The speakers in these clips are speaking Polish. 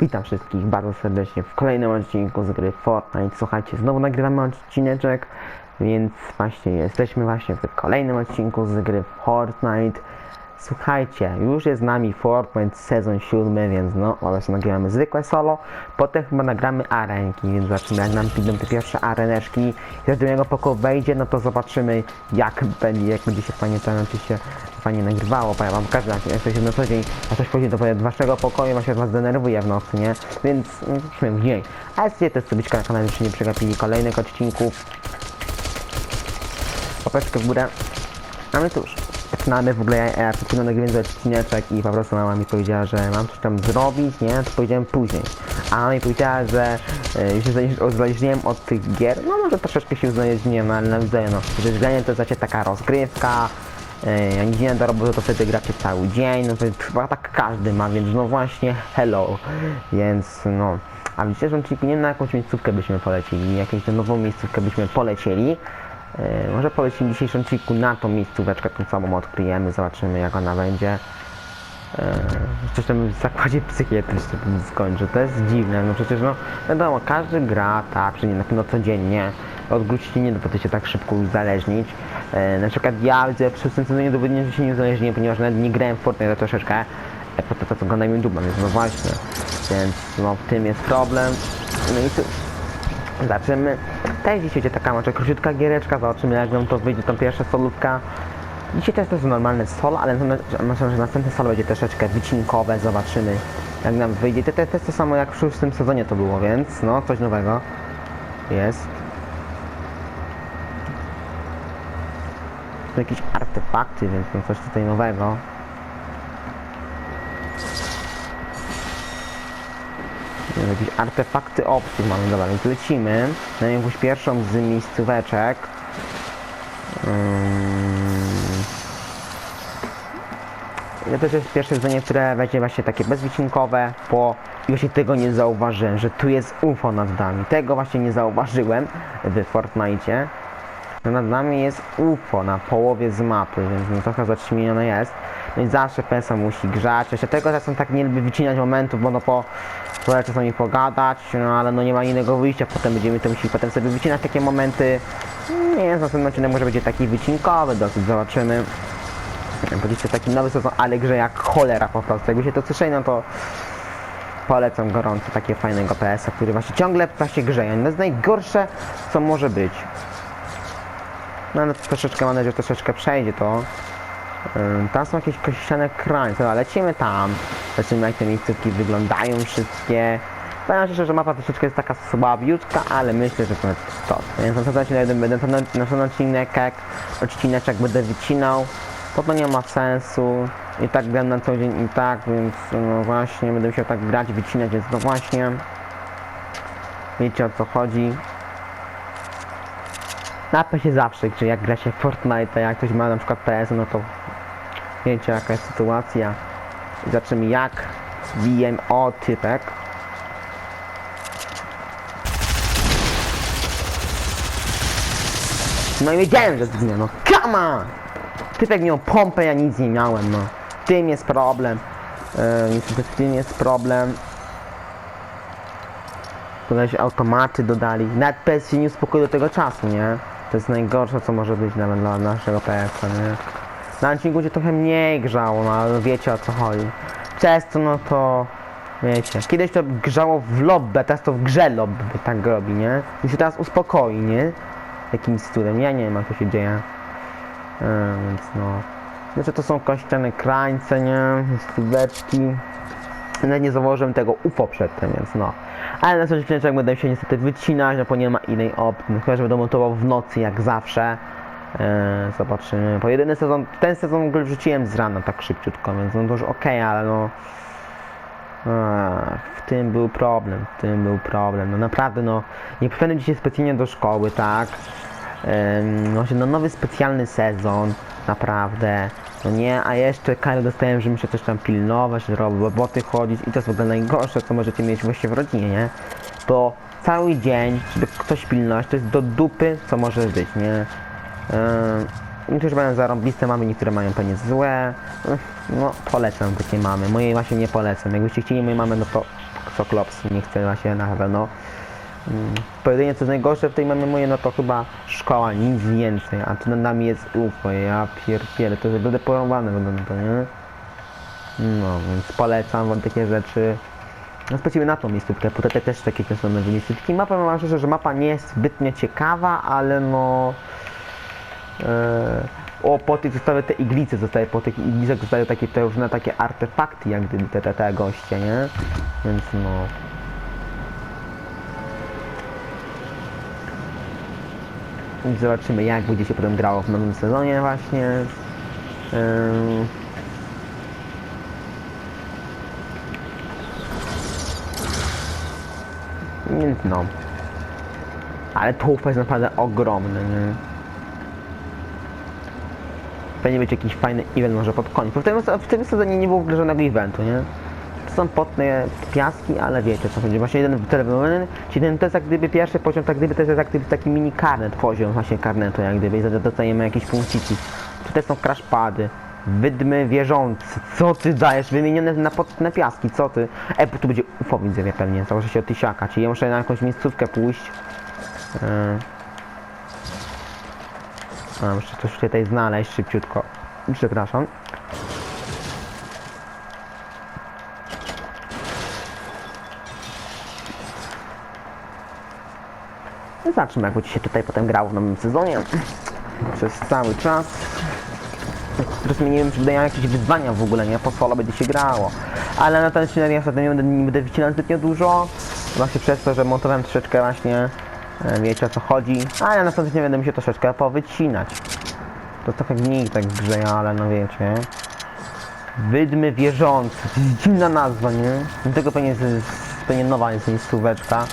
Witam wszystkich bardzo serdecznie w kolejnym odcinku z gry Fortnite. Słuchajcie, znowu nagrywamy odcineczek, więc właśnie jesteśmy właśnie w kolejnym odcinku z gry Fortnite. Słuchajcie, już jest z nami Fortnite sezon siódmy, więc no, oraz nagrywamy zwykłe solo. Potem chyba nagramy arenki, więc zobaczymy jak nam pójdą te pierwsze areneczki. Jak do niego poko wejdzie, no to zobaczymy jak będzie, jak będzie się fajnie to się fajnie nagrywało, powiem wam każdy jak coś na co dzień, a coś później do waszego pokoju, właśnie was denerwuje w nocy, nie? Więc śmiem w dzień. A jeśli też subiczka na kanale, jeszcze nie przegapili kolejnych odcinków. Łapeczkę w górę. A my cóż, zaczynamy w ogóle, ja, przed nagrywałem odcineczek i po prostu mama mi powiedziała, że mam coś tam zrobić, nie? To powiedziałem później. A mama mi powiedziała, że e, się uzależ- uzależniłem od tych gier, no może troszeczkę się uzależniłem, ale na widzę, no. Uzależnienie to znaczy taka rozgrywka, e, jak nie do roboty, to wtedy gracie cały dzień, no to chyba tak każdy ma, więc no właśnie, hello. Więc no, a w dzisiejszym odcinku nie na jakąś miejscówkę byśmy polecili, jakąś nową miejscówkę byśmy polecieli. E, może polecimy w dzisiejszym odcinku na tą miejscóweczkę, tą samą odkryjemy, zobaczymy jak ona będzie. E, Coś tam w zakładzie psychiatrycznym skończy, to jest dziwne, no przecież no wiadomo, każdy gra tak, czyli na pewno codziennie, od nie da się tak szybko uzależnić. E, na przykład ja widzę przez ten sezonie udowodniłem, że się nie uzależniłem, ponieważ nawet nie grałem w Fortnite troszeczkę, po to, co oglądam YouTube'a, więc no właśnie, więc no w tym jest problem. No i cóż, Też dzisiaj będzie taka może króciutka giereczka, zobaczymy jak nam to wyjdzie, tą pierwsza solówka. Dzisiaj też to jest normalne solo, ale myślę, że następne solo będzie troszeczkę wycinkowe, zobaczymy jak nam wyjdzie. To, to, to jest to samo jak w szóstym sezonie to było, więc no coś nowego jest. Tu jakieś artefakty, więc no coś tutaj nowego. Jakieś artefakty obcych mamy, dobra, więc lecimy na jakąś pierwszą z miejscóweczek. Um, to jest pierwsze zdanie, które będzie właśnie takie bezwycinkowe, bo właśnie tego nie zauważyłem, że tu jest UFO nad nami. Tego właśnie nie zauważyłem w Fortnite. No nad nami jest UFO na połowie z mapy, więc no trochę zaćmienione jest. No i zawsze PESA musi grzać. Jeszcze tego czasem tak nie lubię wycinać momentów, bo no po wolę czasami pogadać, no ale no nie ma innego wyjścia, potem będziemy to musieli potem sobie wycinać takie momenty. Nie wiem, następny odcinek może będzie taki wycinkowy dosyć, zobaczymy. Będziecie taki nowy sezon, ale grze jak cholera po prostu. Jakby się to słyszeli, no to polecam gorąco takie fajnego PS-a, który właśnie ciągle właśnie grzeje. To jest najgorsze, co może być. No ale troszeczkę, mam nadzieję, że troszeczkę przejdzie to. Tam są jakieś kościane krańce, dobra, lecimy tam. Zobaczymy jak te miejscówki wyglądają wszystkie. Powiem szczerze, że mapa troszeczkę jest taka słabiutka, ale myślę, że to jest to. Więc na pewno jeden będę ten na ten odcinek, jak odcineczek będę wycinał, to to nie ma sensu. I tak gram na co dzień i tak, więc no właśnie będę musiał tak grać, wycinać, więc no właśnie. Wiecie o co chodzi. Na się zawsze, czy jak gra się w Fortnite, jak ktoś ma na przykład PS, no to wiecie jaka jest sytuacja. Zobaczymy jak bijem o typek. No i wiedziałem, że zginę, no come on! Typek miał pompę, ja nic nie miałem, no. Tym jest problem. W tym jest problem. Się automaty dodali. Nawet PS się nie uspokoił do tego czasu, nie? To jest najgorsze, co może być nawet dla naszego PS-a, nie? Na odcinku się trochę mniej grzało, no ale wiecie o co chodzi. Przez to, no to... Wiecie, kiedyś to grzało w lobby, teraz to w grze lobby tak robi, nie? I się teraz uspokoi, nie? Jakimś cudem. Ja nie wiem, to się dzieje. E, więc no... Znaczy to są kościane krańce, nie? Stóweczki. Nawet nie założyłem tego UFO przedtem, więc no. Ale na coś jak będę się niestety wycinać, no bo nie ma innej opcji. No, Chyba, że będę montował w nocy jak zawsze. Eee, zobaczymy. Po jedyny sezon, ten sezon w ogóle wrzuciłem z rana tak szybciutko, więc no to już okej, ale no... W tym był problem, w tym był problem. No naprawdę, no, nie poszedłem dzisiaj specjalnie do szkoły, tak? Ym, właśnie, no nowy specjalny sezon, naprawdę. No nie, a jeszcze karę dostałem, że muszę coś tam pilnować, że roboty chodzić i to jest w ogóle najgorsze, co możecie mieć właśnie w rodzinie, nie? Bo cały dzień, żeby ktoś pilnować, to jest do dupy, co może być, nie? Ym, Niektórzy mają zarąbiste mamy, niektóre mają pewnie złe. No, polecam takie mamy. Mojej właśnie nie polecam. Jakbyście chcieli mojej mamy, no to co Klops nie chce właśnie na pewno. Pojedynie co jest najgorsze w tej mamy moje, no to chyba szkoła, nic więcej, a tu nad nami jest UFO, ja pierpielę, to jest będę porąbane wygląda to, nie? No, więc polecam wam takie rzeczy. No sprawdzimy na tą miejscówkę, bo te też takie te same miejscówki. Mapa, mam szczerze, że mapa nie jest zbytnio ciekawa, ale no... E, o, po tych zostały te iglice, zostały po tych iglicach zostały takie te różne takie artefakty, jak gdyby te, te, te goście, nie? Więc no... zobaczymy jak będzie się potem grało w nowym sezonie właśnie. Więc no. Ale tłupy jest naprawdę ogromny, nie? Pewnie być jakiś fajny event może pod koniec. W tym, w tym sezonie nie było żadnego eventu, nie? To są potne piaski, ale wiecie co chodzi. Właśnie jeden telefon, czyli ten to jest jak gdyby pierwszy poziom, tak gdyby to jest jak gdyby taki mini karnet poziom właśnie karnetu, jak gdyby i za- dostajemy jakieś punkciki. Tutaj są crashpady. Wydmy wierzący, co ty dajesz? Wymienione na potne piaski, co ty? E, tu będzie UFO widzę pewnie, założę się od tysiaka, czyli ja muszę na jakąś miejscówkę pójść. Yy. A, muszę coś tutaj znaleźć szybciutko. Przepraszam. No Zobaczymy jak będzie się tutaj potem grało w nowym sezonie. Przez cały czas. Teraz mi nie wiem, czy wydają jakieś wyzwania w ogóle, nie? Po solo będzie się grało. Ale na ten odcinek niestety nie będę, nie będę wycinał zbytnio dużo. Właśnie przez to, że montowałem troszeczkę właśnie, e, wiecie o co chodzi. A ja następnie będę się troszeczkę powycinać. To trochę mniej tak w grze, ale no wiecie. Wydmy wierzące. To jest dziwna nazwa, nie? Dlatego pewnie, jest, pewnie nowa jest miejscóweczka.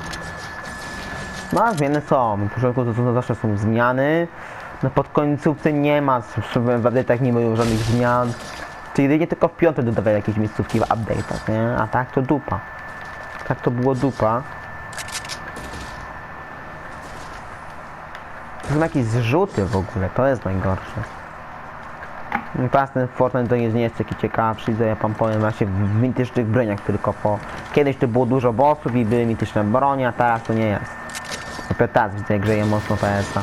No a zmiany są. Na początku to, to zawsze są zmiany. No pod końcówce nie ma, w update'ach nie ma żadnych zmian. Czyli jedynie tylko w piątek dodawali jakieś miejscówki w update'ach, nie? A tak to dupa. Tak to było dupa. To są jakieś zrzuty w ogóle, to jest najgorsze. No Teraz ten Fortnite to nie jest taki ciekawszy, to ja wam powiem właśnie w mitycznych broniach tylko po... Kiedyś to było dużo bossów i były mityczne bronie, a teraz to nie jest. Dopiero teraz widzę, jak grzeje mocno PS-a.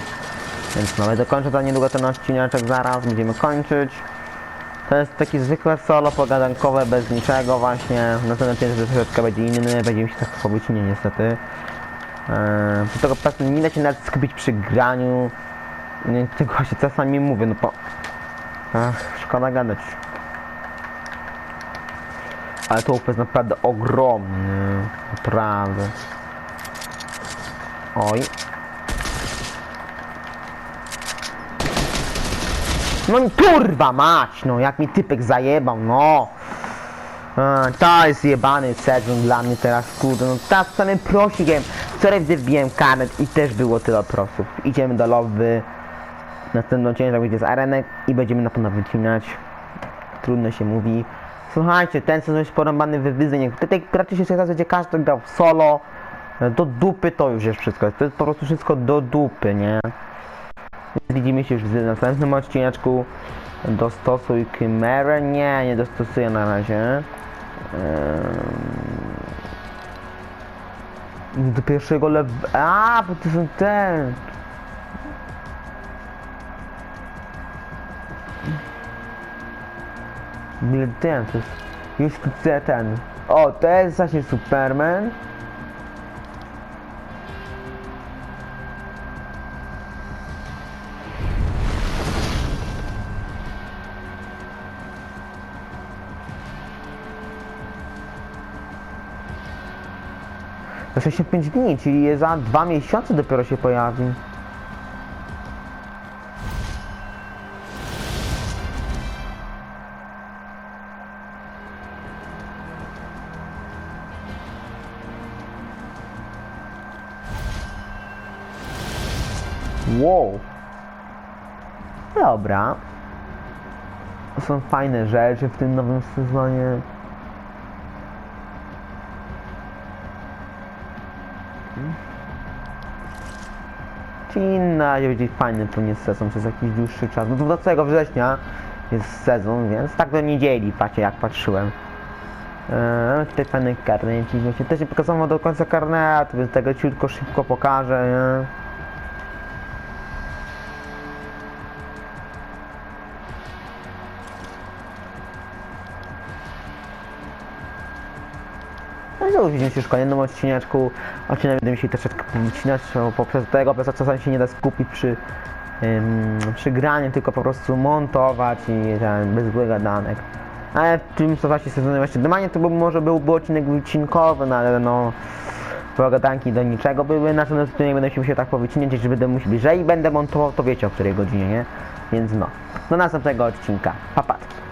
Więc no, dokończę to niedługo ten odcineczek zaraz, będziemy kończyć. To jest taki zwykłe solo pogadankowe, bez niczego właśnie. Następny odcinek troszeczkę będzie inny, będzie mi się tak pobyć nie niestety. Eee, tego po nie da się nawet skupić przy graniu. Nie, tego się czasami mówię, no po... Ach, szkoda gadać. Ale to jest naprawdę ogromny, naprawdę. Oj. No kurwa mać, no jak mi typek zajebał, no. A, to jest jebany sezon dla mnie teraz, kurde, no teraz samym prosikiem. Wczoraj wbiłem karnet i też było tyle prosów. Idziemy do lobby. Następną ciężar będzie z arenek i będziemy na pewno wycinać. Trudno się mówi. Słuchajcie, ten sezon jest porąbany wywyzeń. Tutaj praktycznie się zasadzie każdy grał w solo. Do dupy to już jest wszystko. To jest po prostu wszystko do dupy, nie? Widzimy się już w następnym odcineczku. Dostosuj kamerę. Nie, nie dostosuję na razie. Do pierwszego lew... A, bo to są te... Nie, ten, to jest... Już ten... O, to jest właśnie Superman. Za 65 dni, czyli za dwa miesiące dopiero się pojawi. Wow. Dobra. Są fajne rzeczy w tym nowym sezonie. Czyli na będzie fajny to nie sezon przez jakiś dłuższy czas. No to do całego września jest sezon, więc tak do niedzieli, patrzcie jak patrzyłem. E, Mamy tutaj fajny karnecik, właśnie też nie pokazano do końca karnetu, więc tego ciutko szybko pokażę, nie? No i widzimy się już w kolejnym odcineczku. Odcinek będę się troszeczkę wycinać, poprzez tego, przez to czasami się nie da skupić przy, ym, przy graniu, tylko po prostu montować i ten, bez gadanek. Ale w tym co właśnie sezonie właśnie normalnie to by może byłby odcinek wycinkowy, no ale no pogadanki do niczego były, natomiast tutaj będę musiał się tak powyciniać, że będę musiał, jeżeli będę montował, to wiecie o której godzinie, nie? Więc no, do następnego odcinka. Papatki.